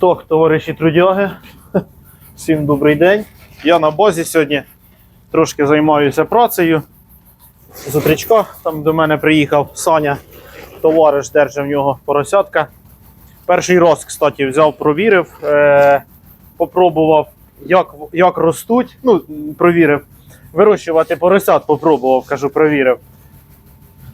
Так, товариші трудяги, всім добрий день. Я на базі сьогодні трошки займаюся працею. З там до мене приїхав Саня, товариш держав в нього поросятка. Перший раз, кстати, взяв, провірив, е, попробував, як, як ростуть. Ну, провірив. Вирощувати поросят попробував, кажу, провірив.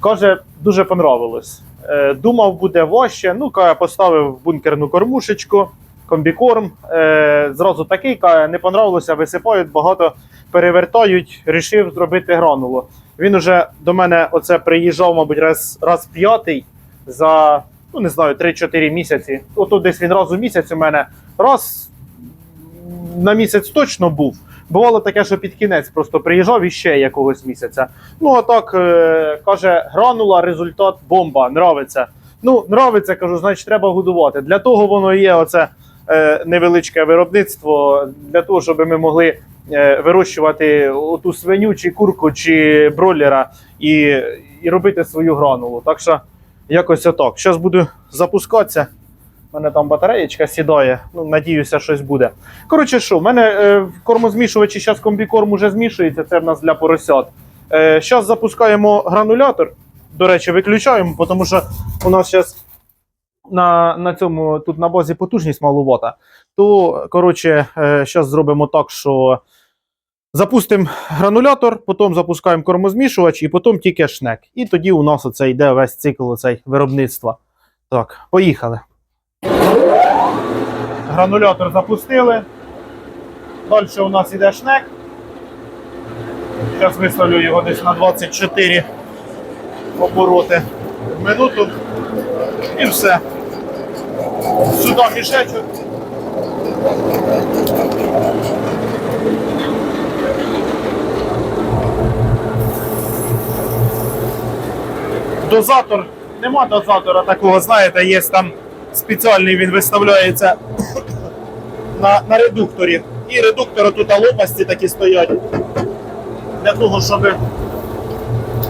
Каже, дуже понравилось. Е, думав, буде важче. Ну, каже, поставив бункерну кормушечку, комбікорм. Е, зразу такий, не понравилося, висипають, багато перевертають, рішив зробити гранулу. Він уже до мене оце приїжджав, мабуть, раз, раз п'ятий за ну не знаю, 3-4 місяці. Ото десь він раз у місяць у мене раз на місяць точно був. Бувало таке, що під кінець просто приїжджав іще якогось місяця. Ну, а так е, каже, гранула, результат бомба, нравиться. Ну, нравиться, кажу, значить, треба годувати. Для того воно є оце невеличке виробництво, для того, щоб ми могли е, вирощувати оту свиню, чи курку, чи бройлера і, і робити свою гранулу. Так що якось отак. Зараз буду запускатися. У мене там батареєчка сідає. Ну, надіюся, щось буде. Коротше, що, в мене е, в кормозмішувачі зараз комбікорм уже змішується, це в нас для поросят. Е, зараз запускаємо гранулятор. До речі, виключаємо, тому що у нас зараз на, на цьому тут на базі потужність малувата. То, коротше, зараз зробимо так, що запустимо гранулятор, потім запускаємо кормозмішувач і потім тільки шнек. І тоді у нас оце йде весь цикл оцей виробництва. Так, поїхали. Гранулятор запустили. Далі у нас іде шнек. Зараз виставлю його десь на 24 обороти в минуту. І все. Сюди мішечок. Дозатор, нема дозатора такого, знаєте, є там спеціальний, він виставляється на, на редукторі. І редуктори тут лопасті такі стоять. Для того, щоб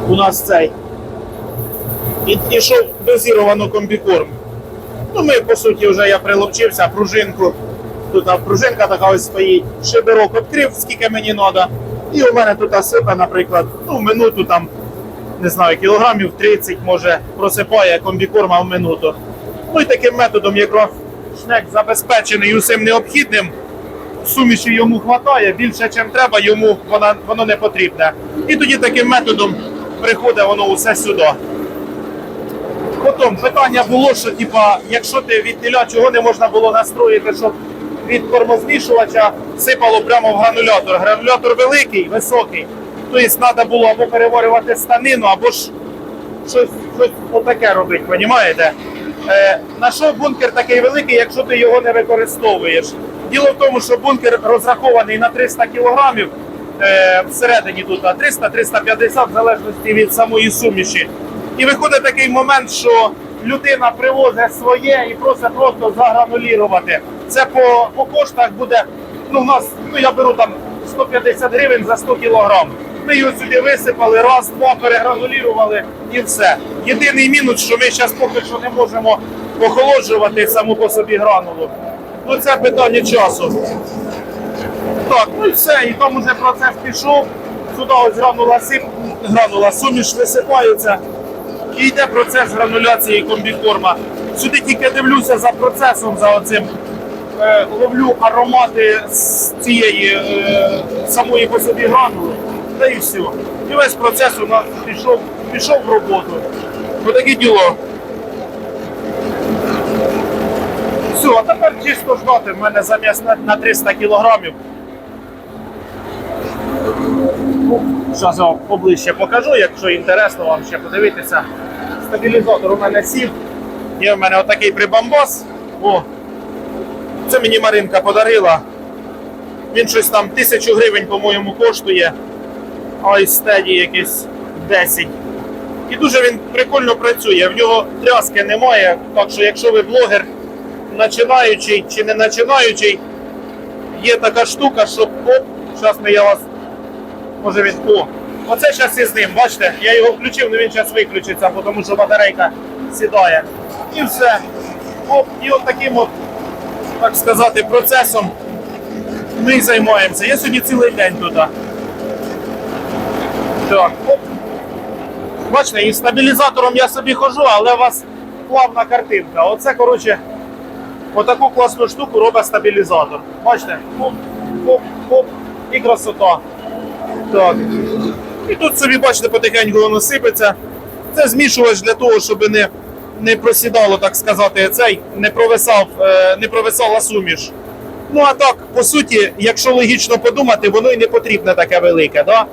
у нас цей. І, щоб дозіровано комбікорм. Ну, ми, по суті, вже я приловчився, пружинку. Тут пружинка така ось стоїть. Шиберок відкрив, скільки мені треба. І у мене тут сипе, наприклад, ну, в минуту там, не знаю, кілограмів 30, може, просипає комбікорма в минуту. Ну і таким методом, якраз шнек забезпечений усім необхідним, суміші йому вистачає, більше, ніж треба, йому вона, воно не потрібне. І тоді таким методом приходить воно усе сюди. Потім питання було, що типа, якщо ти від теля чого не можна було настроїти, щоб від кормозмішувача сипало прямо в гранулятор. Гранулятор великий, високий. Тобто треба було або переварювати станину, або ж щось, щось отаке робити, розумієте? Е, на що бункер такий великий, якщо ти його не використовуєш? Діло в тому, що бункер розрахований на 300 кілограмів е, всередині тут, а 300-350 в залежності від самої суміші. І виходить такий момент, що людина привозить своє і просить просто загранулірувати. Це по, по коштах буде. Ну, у нас, ну я беру там 150 гривень за 100 кілограм. Ми його сюди висипали, раз, два перегранулірували і все. Єдиний мінус, що ми зараз поки що не можемо охолоджувати саму по собі гранулу. Ну це питання часу. Так, ну і все, і там уже процес пішов. Сюди ось гранула сип, гранула суміш висипається. І йде процес грануляції комбікорма. Сюди тільки дивлюся за процесом, за оцим. Е, ловлю аромати з цієї е, самої по собі гранули. Та і все. І весь процес у нас пішов, пішов в роботу. Отаке діло. Все, а тепер чисто ждати. В мене замість на, на 300 кілограмів. Зараз поближче покажу, якщо інтересно вам ще подивитися. Стабілізатор у мене сів. Є в мене отакий прибамбас. О, це мені Маринка подарила. Він щось там тисячу гривень, по-моєму, коштує. А й стеді якийсь 10. І дуже він прикольно працює. В нього тряски немає. Так що, якщо ви блогер починаючий чи не починаючий, є така штука, що оп, зараз ми я вас. Може він. О, оце зараз із ним, бачите, я його включив, але він зараз виключиться, тому що батарейка сідає. І все. Оп, і от таким от так сказати, процесом ми займаємося. Я сьогодні цілий день тут. Так. оп. Бачите, і стабілізатором я собі хожу, але у вас плавна картинка. Оце, коротше, отаку класну штуку робить стабілізатор. Бачите? Оп, оп, оп, і красота. Так. І тут собі, бачите, потихеньку воно сипеться. Це змішувач для того, щоб не, не просідало, так сказати, цей, не провисав, е, не провисала суміш. Ну а так, по суті, якщо логічно подумати, воно і не потрібне таке велике, да?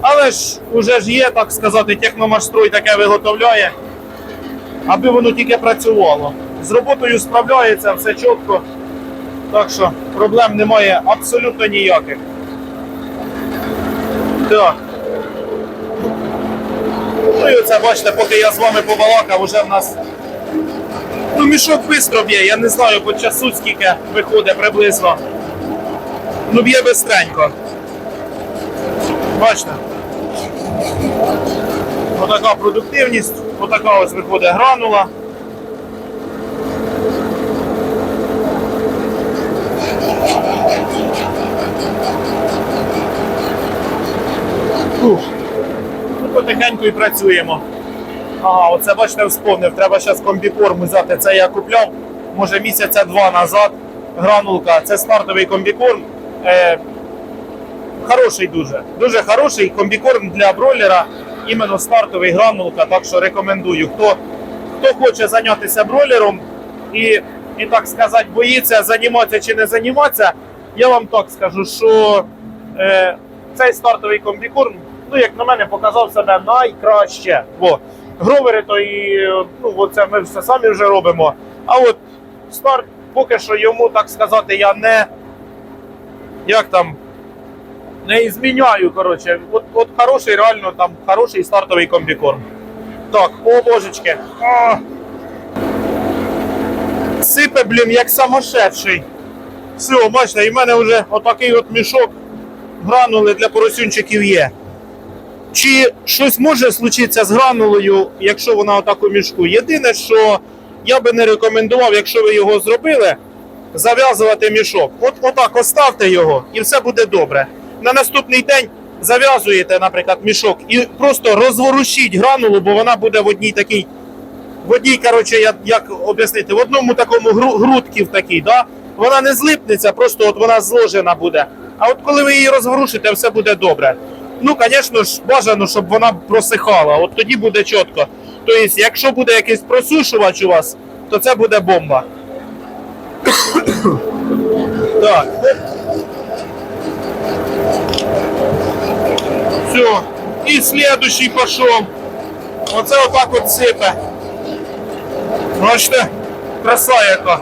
Але ж уже ж є, так сказати, техномашстрой таке виготовляє, аби воно тільки працювало. З роботою справляється все чітко. Так що проблем немає абсолютно ніяких. Так. Ну і оце, бачите, поки я з вами побалакав, уже в нас ну, мішок швидко б'є, я не знаю по часу скільки виходить приблизно. Ну б'є бистренько. Бачите? Отака продуктивність, отака ось виходить гранула. Потихеньку і працюємо. Ага, оце бачите, вспомнив. Треба зараз комбікорм взяти. Це я купляв, може місяця два назад. Гранулка. Це стартовий комбікорм. Е, хороший дуже. Дуже хороший комбікорм для бройлера. Іменно стартовий гранулка. Так що рекомендую. Хто, хто хоче зайнятися бройлером і, і так сказати, боїться займатися чи не займатися, я вам так скажу, що е, цей стартовий комбікорм, ну як на мене, показав себе найкраще. Бо гровери то і ну, оце ми все самі вже робимо. А от старт поки що йому, так сказати, я не як там. Не зміняю, коротше. От, от хороший, реально там хороший стартовий комбікорм. Так, о божечки. А. Сипе, блін, як самошедший. Все, бачите, і в мене вже отакий от мішок гранули для поросюнчиків є. Чи щось може случитися з гранулою, якщо вона отак у мішку? Єдине, що я би не рекомендував, якщо ви його зробили, зав'язувати мішок. От отак оставте його і все буде добре. На наступний день зав'язуєте, наприклад, мішок і просто розворушіть гранулу, бо вона буде в одній такій, в одній, коротше, як, як об'яснити, в одному такому гру, грудці в такій, да? вона не злипнеться, просто от вона зложена буде. А от коли ви її розворушите, все буде добре. Ну, звісно ж, бажано, щоб вона просихала. От тоді буде чітко. Тобто, якщо буде якийсь просушувач у вас, то це буде бомба. так. Все. І слідущий пішов. Оце отак от сипе. Бачите? Краса яка.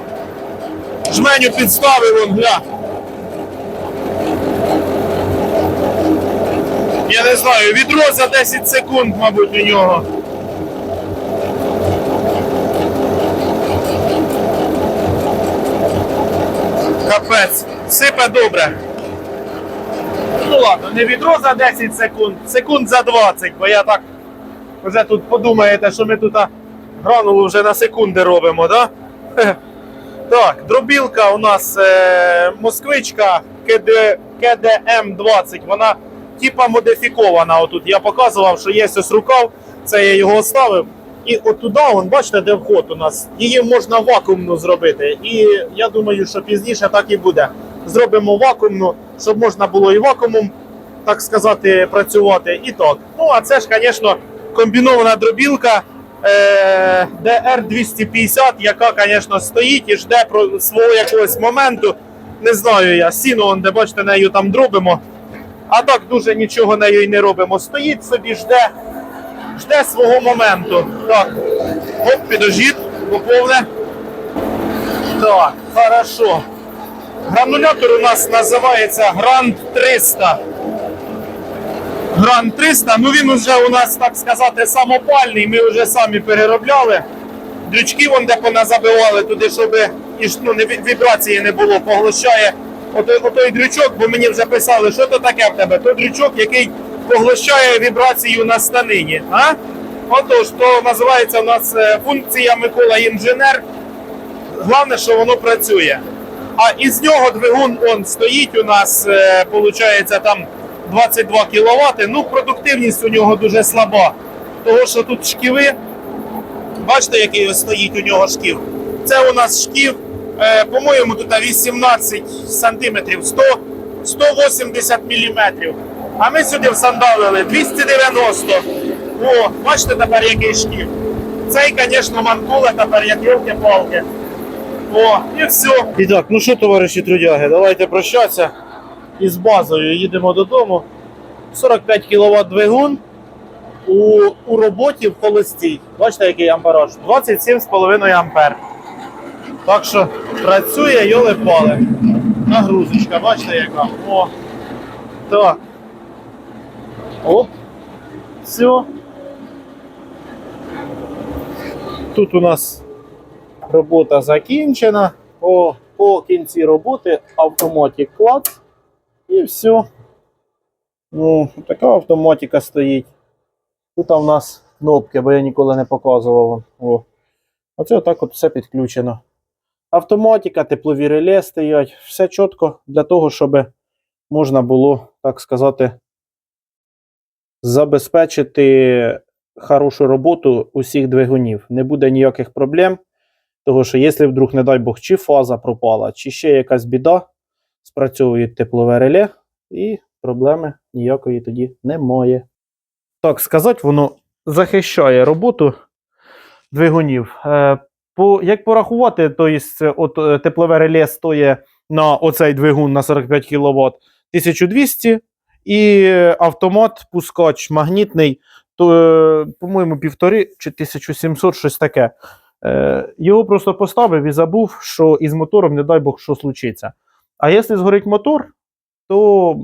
Жменю підставив он, гля. Не знаю, відро за 10 секунд, мабуть, у нього. Капець, сипе добре. Ну ладно, не відро за 10 секунд, секунд за 20, бо я так вже тут подумаєте, що ми тут гранулу вже на секунди робимо, да? Так, дробілка у нас е, москвичка КД, КДМ-20, вона типа модифікована. Отут я показував, що є ось рукав, це я його оставив. І отуди, вон, бачите, де вход у нас, її можна вакуумну зробити. І я думаю, що пізніше так і буде. Зробимо вакуумну, щоб можна було і вакуумом, так сказати, працювати. І так. Ну, а це ж, звісно, комбінована дробілка е, DR250, яка, звісно, стоїть і жде про свого якогось моменту. Не знаю я, сіно, де бачите, нею там дробимо. А так дуже нічого нею й не робимо. Стоїть собі, жде, жде свого моменту. Так, оп, підожіть, поповне. Так, хорошо. Гранулятор у нас називається Grand 300. Grand 300, ну він вже у нас, так сказати, самопальний, ми вже самі переробляли. Дрючки вон де поназабивали туди, щоб ну, вібрації не було, поглощає отой, отой дрючок, бо мені вже писали, що то таке в тебе? Той дрючок, який поглощає вібрацію на станині. А? Отож, то називається у нас е, функція Микола інженер. Головне, що воно працює. А із нього двигун он стоїть у нас, е, получається, там 22 кВт. Ну, продуктивність у нього дуже слаба. Того, що тут шківи, бачите, який стоїть у нього шків. Це у нас шків, е, по-моєму, тут 18 сантиметрів, 100, 180 міліметрів. А ми сюди всандалили 290. О, бачите тепер який шків. Цей, звісно, манкула тепер як йолки-палки. О, і все. І так, ну що, товариші трудяги, давайте прощатися. Із базою їдемо додому. 45 кВт двигун у, у роботі в холостій. Бачите, який ампераж? 27,5 ампер. Так що працює йоли пале. Нагрузочка, бачите яка? О. Так. Оп. Все. Тут у нас робота закінчена. По, по кінці роботи автоматик клац. І все. Ну, така автоматика стоїть. Тут у нас кнопки, бо я ніколи не показував. О. Оце отак от все підключено. Автоматика, теплові реле стоять, все чітко для того, щоб можна було, так сказати, забезпечити хорошу роботу усіх двигунів. Не буде ніяких проблем. Того, що якщо вдруг, не дай Бог, чи фаза пропала, чи ще якась біда, спрацьовує теплове реле, і проблеми ніякої тоді немає. Так сказати, воно захищає роботу двигунів. По, як порахувати, то есть, е, от е, теплове реле стоїть на оцей двигун на 45 кВт 1200, і автомат, пускач магнітний, то, е, по-моєму, півтори чи 1700, щось таке. Е, Його просто поставив і забув, що із мотором, не дай Бог, що случиться. А якщо згорить мотор, то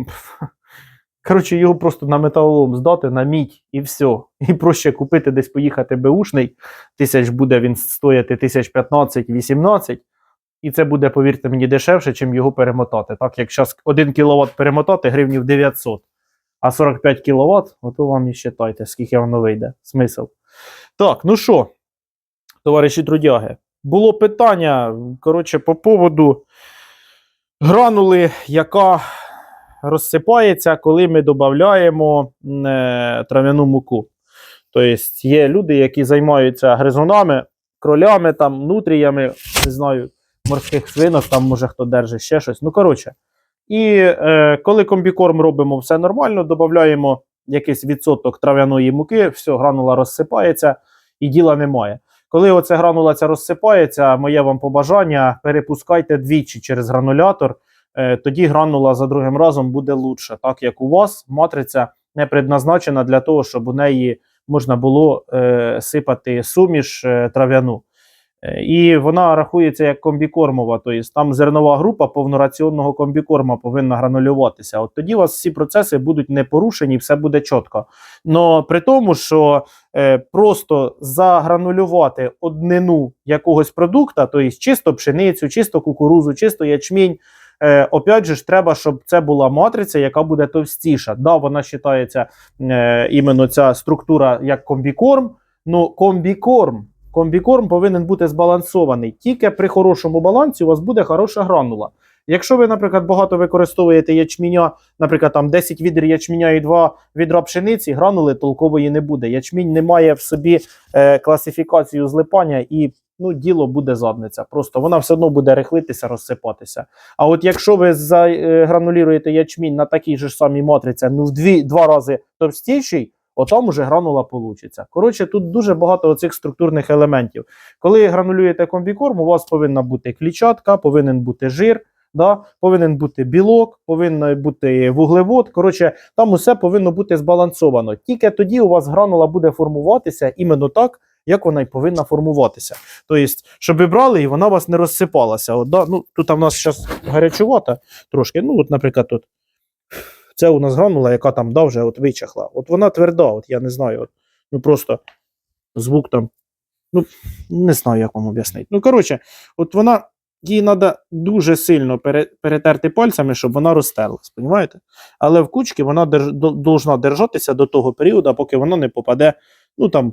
коротше, його просто на металолом здати, на мідь і все. І проще купити десь поїхати беушний, тисяч буде він стояти тисяч 15-18. І це буде, повірте мені, дешевше, чим його перемотати. Так, як зараз 1 кВт перемотати гривнів 900, а 45 кВт, ото вам і считайте, скільки воно вийде. Смисл. Так, ну що, товариші трудяги, було питання, коротше, по поводу гранули, яка розсипається, коли ми додаємо е, трав'яну муку. Тобто є люди, які займаються гризунами, кролями, там, нутріями, не знаю, морських свинок, там може хто держить ще щось. Ну, коротше. І е, коли комбікорм робимо все нормально, додаємо якийсь відсоток трав'яної муки, все, гранула розсипається і діла немає. Коли оця гранула ця розсипається, моє вам побажання, перепускайте двічі через гранулятор, тоді гранула за другим разом буде лучше. Так як у вас матриця не предназначена для того, щоб у неї можна було е, сипати суміш е, трав'яну. Е, І вона рахується як комбікормова, тобто там зернова група повнораціонного комбікорма повинна гранулюватися. От тоді у вас всі процеси будуть не порушені, все буде чітко. Но при тому, що е, просто загранулювати однину якогось продукта, тобто чисто пшеницю, чисто кукурузу, чисто ячмінь. Е, опять же ж, треба, щоб це була матриця, яка буде товстіша. Да, вона вважається е, іменно ця структура як комбікорм. Ну, комбікорм. Комбікорм повинен бути збалансований. Тільки при хорошому балансі у вас буде хороша гранула. Якщо ви, наприклад, багато використовуєте ячміня, наприклад, там 10 відер ячміня і 2 відра пшениці, гранули толкової не буде. Ячмінь не має в собі е, класифікацію злипання і ну, діло буде задниця. Просто вона все одно буде рихлитися, розсипатися. А от якщо ви загранулюєте ячмінь на такій же ж самій матриці, ну в дві, два рази товстіший, отам уже гранула получиться. Коротше, тут дуже багато оцих структурних елементів. Коли гранулюєте комбікорм, у вас повинна бути клітчатка, повинен бути жир. Да, повинен бути білок, повинен бути вуглевод. Коротше, там усе повинно бути збалансовано. Тільки тоді у вас гранула буде формуватися іменно так, як вона й повинна формуватися. Тобто, щоб ви брали і вона у вас не розсипалася. От, да, ну, тут у нас зараз гарячувата трошки. Ну, от, наприклад, тут. Це у нас гранула, яка там да, вже от вичахла. От вона тверда, от я не знаю. От, ну просто звук там. Ну, не знаю, як вам об'яснити. Ну, коротше, от вона її треба дуже сильно перетерти пальцями, щоб вона розтерлась, розумієте? Але в кучці вона должна держатися до того періоду, поки воно не попаде. Ну там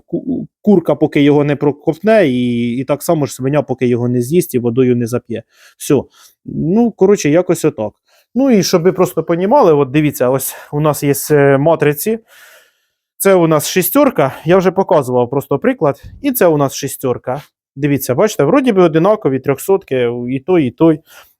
курка, поки його не прокопне, і, і так само ж свиня, поки його не з'їсть і водою не зап'є. Все. Ну, коротше, якось отак. Ну і щоб ви просто понімали, от дивіться, ось у нас є е, матриці. Це у нас шістерка. Я вже показував просто приклад. І це у нас шістерка. Дивіться, бачите, вроді би одинакові трьохсотки, і той, і той.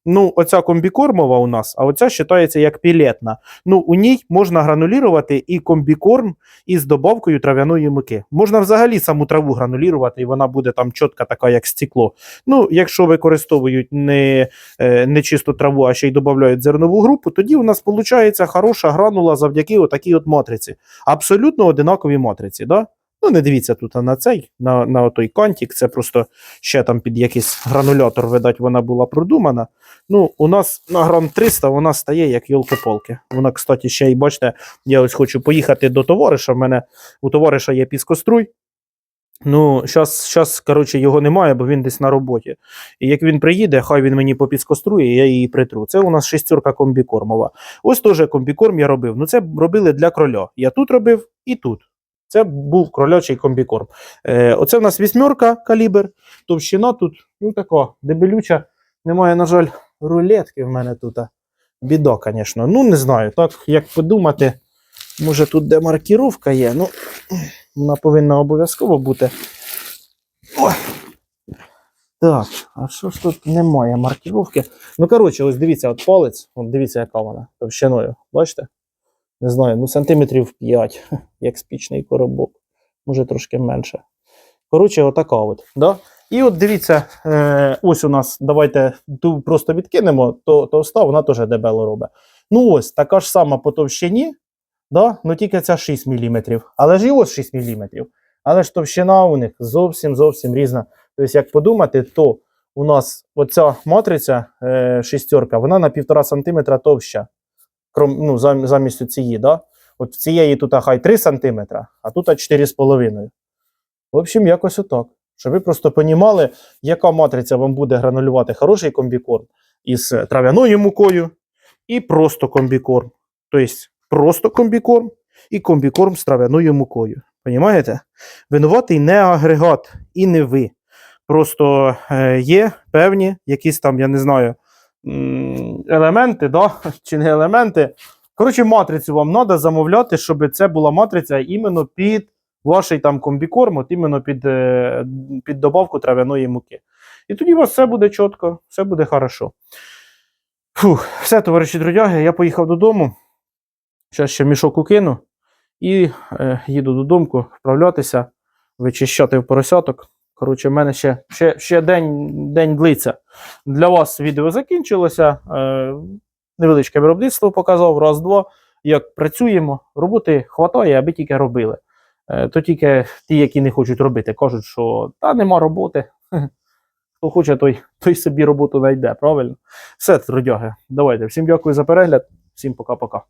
Ну, оця комбікормова у нас, а оця вважається як пілетна. Ну, у ній можна гранулірувати і комбікорм із добавкою трав'яної муки. Можна взагалі саму траву гранулірувати, і вона буде там чітка така, як стекло. Ну, якщо використовують не, е, не чисту траву, а ще й додають зернову групу, тоді у нас виходить хороша гранула завдяки отакій от матриці. Абсолютно одинакові матриці. Да? Ну, не дивіться тут на цей, на, на той кантик, це просто ще там під якийсь гранулятор, видать, вона була продумана. Ну, у нас на грам 300 вона стає як йолки-полки. Вона, кстати, ще й бачите, я ось хочу поїхати до товариша. В мене у товариша є піскоструй. Ну, зараз, щас, коротше, його немає, бо він десь на роботі. І як він приїде, хай він мені попіскострує, я її притру. Це у нас шестерка комбікормова. Ось теж комбікорм я робив. Ну, це робили для кроля. Я тут робив і тут. Це був кролячий комбікорм. Е, оце в нас вісьмерка калібр. Товщина тут, ну така, дебелюча. Немає, на жаль, рулетки в мене тут. Біда, звісно. Ну, не знаю. Так, як подумати, може тут де маркіровка є. Ну, вона повинна обов'язково бути. Ой. Так, а що ж тут немає маркіровки? Ну, коротше, ось дивіться, от палець, от дивіться, яка вона товщиною. Бачите? Не знаю, ну сантиметрів 5, як спічний коробок. Може трошки менше. Коротше, отака от. Да? І от дивіться, е, ось у нас, давайте ту просто відкинемо, то товста, вона теж дебело робить. Ну ось, така ж сама по товщині, да? ну тільки ця 6 мм. Але ж і ось 6 мм. Але ж товщина у них зовсім зовсім різна. Тобто, як подумати, то у нас оця матриця е, шістерка, вона на 1,5 см товща. Кром, ну, зам, замість цієї, да? От цієї тут хай 3 см, а тут 4,5. В общем, якось отак. Щоб ви просто понімали, яка матриця вам буде гранулювати хороший комбікорм із е, трав'яною мукою і просто комбікорм. Тобто просто комбікорм і комбікорм з трав'яною мукою. Понімаєте? Винуватий не агрегат і не ви. Просто е, є певні якісь там, я не знаю, елементи, да? чи не елементи. Коротше, матрицю вам треба замовляти, щоб це була матриця іменно під ваш там комбікорм, от іменно під, е, під добавку трав'яної муки. І тоді у вас все буде чітко, все буде хорошо. Фух, все, товариші друзі, я поїхав додому. Зараз ще мішок укину і е, їду додому вправлятися, вичищати в поросяток. Коротше, в мене ще, ще, ще день, день длиться. Для вас відео закінчилося. Е, невеличке виробництво показав, раз-два. Як працюємо, роботи хватає, аби тільки робили. Е, то тільки ті, які не хочуть робити, кажуть, що та нема роботи. Хто хоче, той, той собі роботу знайде, правильно? Все, трудяги. Давайте. Всім дякую за перегляд, всім пока-пока.